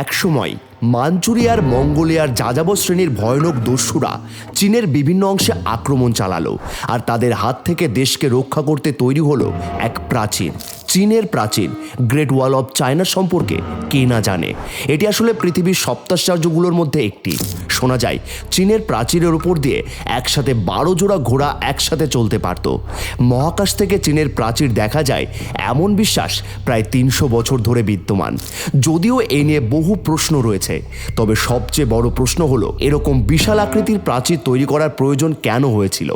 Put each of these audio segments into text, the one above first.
একসময় মাঞ্চুরিয়ার, মঙ্গোলিয়ার যাযাবর শ্রেণির ভয়ানক দস্যুরা চীনের বিভিন্ন অংশে আক্রমণ চালালো আর তাদের হাত থেকে দেশকে রক্ষা করতে তৈরি হলো এক প্রাচীর চীনের প্রাচীর গ্রেট ওয়াল অফ চায়না সম্পর্কে কে না জানে? এটি আসলে পৃথিবীর সপ্তাশ্চর্যগুলোর মধ্যে একটি। শোনা যায়, চীনের প্রাচীরের উপর দিয়ে একসাথে বারো জোড়া ঘোড়া একসাথে চলতে পারত। মহাকাশ থেকে চীনের প্রাচীর দেখা যায়, এমন বিশ্বাস প্রায় তিনশো বছর ধরে বিদ্যমান। যদিও এই নিয়ে বহু প্রশ্ন রয়েছে, তবে সবচেয়ে বড় প্রশ্ন হলো, এরকম বিশাল আকৃতির প্রাচীর তৈরি করার প্রয়োজন কেন হয়েছিল?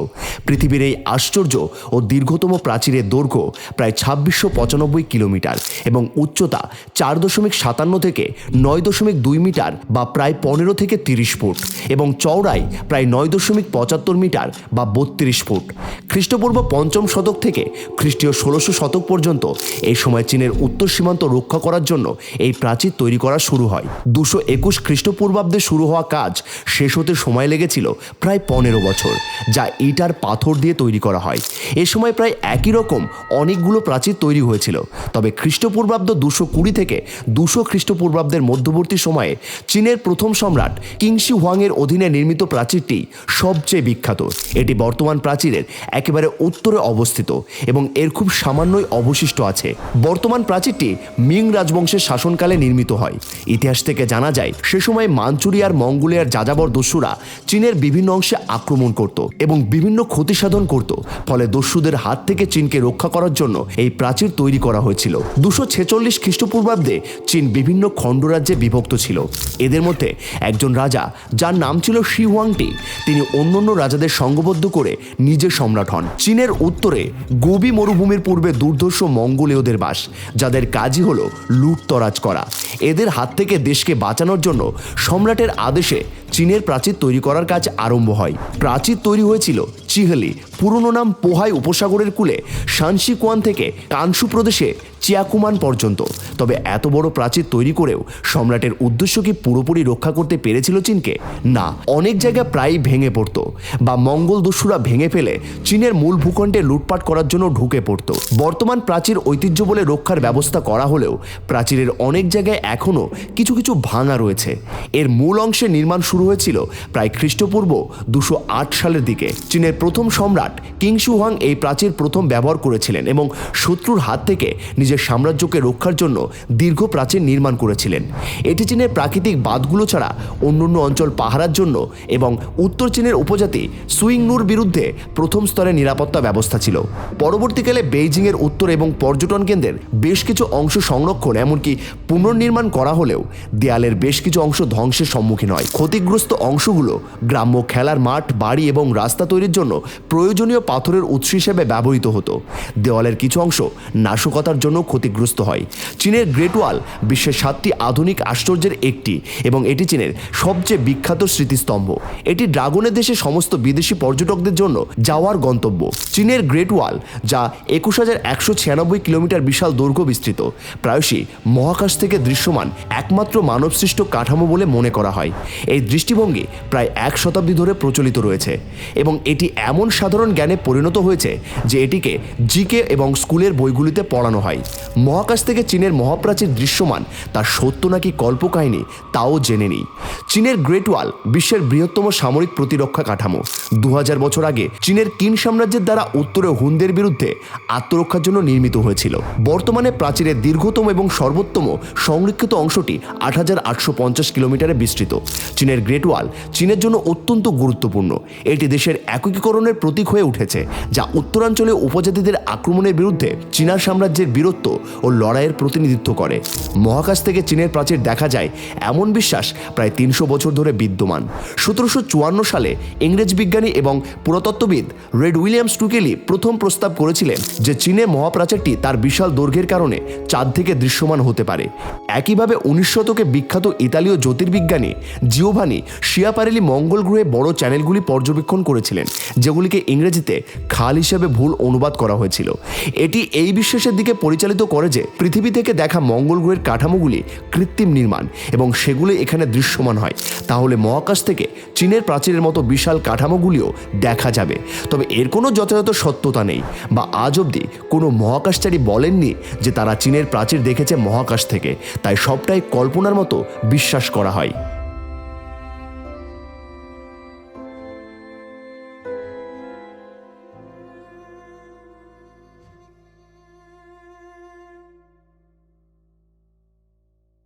পৃথিবীর এই আশ্চর্য ও দীর্ঘতম প্রাচীরের দৈর্ঘ্য প্রায় ছাব্বিশশো পঁচানব্বই কিলোমিটার এবং উচ্চতা চার দশমিক সাতান্ন থেকে নয় দশমিক দুই মিটার বা প্রায় পনেরো থেকে তিরিশ ফুট এবং চওড়াই প্রায় নয় দশমিক পঁচাত্তর মিটার বা বত্রিশ ফুট। খ্রিস্টপূর্ব পঞ্চম শতক থেকে খ্রিস্টীয় ষোলোশো শতক পর্যন্ত এই সময় চীনের উত্তর সীমান্ত রক্ষা করার জন্য এই প্রাচীর তৈরি করা শুরু হয়। দুশো একুশ খ্রিস্টপূর্বাব্দে শুরু হওয়া কাজ শেষ হতে সময় লেগেছিল প্রায় পনেরো বছর, যা ইটার পাথর দিয়ে তৈরি করা হয়। এ সময় প্রায় একই রকম অনেকগুলো প্রাচীর তৈরি হয়েছিল। তবে খ্রিস্টপূর্বাব্দ দুশো কুড়ি থেকে দুশো খ্রিস্টপূর্বাব্দের মধ্যবর্তী সময়ে চীনের প্রথম সম্রাট কিংশি হুয়াংয়ের অধীনে নির্মিত প্রাচীরটি সবচেয়ে বিখ্যাত। এটি বর্তমান প্রাচীরের একেবারে উত্তরে অবস্থিত এবং এর খুব সামান্যই অবশিষ্ট আছে। বর্তমান প্রাচীরটি মিং রাজবংশের শাসনকালে নির্মিত হয়। ইতিহাস থেকে জানা যায়, সে সময় মাঞ্চুরিয়ার, মঙ্গোলিয়ার যাযাবর দস্যুরা চীনের বিভিন্ন অংশে আক্রমণ করত এবং বিভিন্ন ক্ষতি সাধন করত। ফলে দস্যুদের হাত থেকে চীনকে রক্ষা করার জন্য এই প্রাচীর তৈরি করা হয়েছিল। দুশো ছেচল্লিশ খ্রিস্টপূর্বাব্দে চীন বিভিন্ন খণ্ডরাজ্যে বিভক্ত ছিল। এদের মধ্যে একজন রাজা, যার নাম ছিল শি হুয়াংটি তিনি অন্যান্য রাজাদের সঙ্গবদ্ধ করে নিজে সম্রাট হন। চীনের উত্তরে গোবি মরুভূমির পূর্বে দুর্ধর্ষ মঙ্গোলীয়দের বাস, যাদের কাজই হলো লুটতরাজ করা। এদের হাত থেকে দেশকে বাঁচানোর জন্য সম্রাটের আদেশে চীনের প্রাচীর তৈরি করার কাজ আরম্ভ হয়। প্রাচীর তৈরি হয়েছিল চিহলি, পুরনো নাম পোহাই উপসাগরের কূলে শানসি কোয়ান থেকে কানসু প্রদেশে চিয়াকুমান পর্যন্ত। তবে এত বড় প্রাচীর তৈরি করেও সম্রাটের উদ্দেশ্য কি পুরোপুরি রক্ষা করতে পেরেছিল চীনকে? না, অনেক জায়গা প্রায়ই ভেঙে পড়ত বা মঙ্গল দস্যুরা ভেঙে ফেলে চীনের মূল ভূখণ্ডে লুটপাট করার জন্য ঢুকে পড়ত। বর্তমান প্রাচীর ঐতিহ্য বলে রক্ষার ব্যবস্থা করা হলেও প্রাচীরের অনেক জায়গায় এখনও কিছু কিছু ভাঙা রয়েছে। এর মূল অংশে নির্মাণ শুরু হয়েছিল, প্রায় খ্রিস্টপূর্ব দুশো সালের দিকে। চীনের প্রথম সম্রাট কিংশু হাং এই প্রাচীর প্রথম ব্যবহার করেছিলেন এবং শত্রুর হাত থেকে নিজের সাম্রাজ্যকে রক্ষার জন্য দীর্ঘ প্রাচীর নির্মাণ করেছিলেন। এটি চীনের প্রাকৃতিক বাঁধগুলো ছাড়া অন্যান্য অঞ্চল পাহারার জন্য এবং উত্তর চীনের উপজাতি সুইংনুর বিরুদ্ধে প্রথম স্তরে নিরাপত্তা ব্যবস্থা ছিল। পরবর্তীকালে বেইজিংয়ের উত্তর এবং পর্যটন কেন্দ্রের বেশ কিছু অংশ সংরক্ষণ, এমনকি পুনর্নির্মাণ করা হলেও দেয়ালের বেশ কিছু অংশ ধ্বংসের সম্মুখীন হয়। ক্ষতিগ্রস্ত অংশগুলো গ্রাম্য খেলার মাঠ, বাড়ি এবং রাস্তা তৈরির জন্য প্রয়োজনীয় পাথরের উৎস হিসেবে ব্যবহৃত হতো। দেওয়ালের কিছু অংশ নাশকতার জন্য ক্ষতিগ্রস্ত হয়। চীনের গ্রেট ওয়াল বিশ্বের সাতটি আধুনিক আশ্চর্যের একটি এবং এটি চীনের সবচেয়ে বিখ্যাত স্মৃতিস্তম্ভ। এটি ড্রাগনের দেশে সমস্ত বিদেশি পর্যটকদের জন্য যাওয়ার গন্তব্য। চীনের গ্রেট ওয়াল, যা একুশ হাজার একশো ছিয়ানব্বই কিলোমিটার বিশাল দৈর্ঘ্য বিস্তৃত, প্রায়শই মহাকাশ থেকে দৃশ্যমান একমাত্র মানবসৃষ্ট কাঠামো বলে মনে করা হয়। এই দৃষ্টিভঙ্গি প্রায় এক শতাব্দী ধরে প্রচলিত রয়েছে এবং এটি এমন সাধারণ জ্ঞানে পরিণত হয়েছে যে এটিকে জিকে এবং স্কুলের বইগুলিতে পড়ানো হয়। মহাকাশ থেকে চীনের মহাপ্রাচীর দৃশ্যমান তার সত্য নাকি কল্পকাহিনী তাও জেনে নিই। চীনের গ্রেট ওয়াল বিশ্বের বৃহত্তম সামরিক প্রতিরক্ষা কাঠামো। দু হাজার বছর আগে চীনের কিন সাম্রাজ্যের দ্বারা উত্তরে হুনদের বিরুদ্ধে আত্মরক্ষার জন্য নির্মিত হয়েছিল। বর্তমানে প্রাচীরের দীর্ঘতম এবং সর্বোত্তম সংরক্ষিত অংশটি আট হাজার আটশো পঞ্চাশ কিলোমিটারে বিস্তৃত। চীনের গ্রেট ওয়াল চীনের জন্য অত্যন্ত গুরুত্বপূর্ণ। এটি দেশের একীকরণের প্রতীক হয়ে উঠেছে, যা উত্তরাঞ্চলে উপজাতিদের আক্রমণের বিরুদ্ধে চীনা সাম্রাজ্যের বীরত্ব ও লড়াইয়ের প্রতিনিধিত্ব করে। মহাকাশ থেকে চীনের প্রাচীর দেখা যায় এমন বিশ্বাস প্রায় তিনশো বছর ধরে বিদ্যমান। সতেরোশো চুয়ান্ন সালে ইংরেজ বিজ্ঞানী এবং পুরাতত্ত্ববিদ রেড উইলিয়ামস টুকেলি প্রথম প্রস্তাব করেছিলেন যে চীনের মহাপ্রাচীরটি তার বিশাল দৈর্ঘ্যের কারণে চাঁদ থেকে দৃশ্যমান হতে পারে। একইভাবে উনিশ শতকে বিখ্যাত ইতালীয় জ্যোতির্বিজ্ঞানী জিওভানি শিয়াপারেলি মঙ্গল গ্রহে বড় চ্যানেলগুলি পর্যবেক্ষণ করেছিলেন, যেগুলিকে ইংরেজিতে খাল হিসেবে ভুল অনুবাদ করা হয়েছিল। এটি এই বিশ্বাসের দিকে পরিচালিত করে যে, পৃথিবী থেকে দেখা মঙ্গল গ্রহের কাঠামোগুলি কৃত্রিম নির্মাণ এবং সেগুলি এখানে দৃশ্যমান হয়। তাহলে মহাকাশ থেকে চীনের প্রাচীরের মতো বিশাল কাঠামোগুলিও দেখা যাবে। তবে এর কোনো যথাযথ সত্যতা নেই বা আজ অবধি কোনো মহাকাশচারী বলেননি যে তারা চীনের প্রাচীর দেখেছে মহাকাশ থেকে। তাই সবটাই কল্পনার মতো বিশ্বাস করা হয়।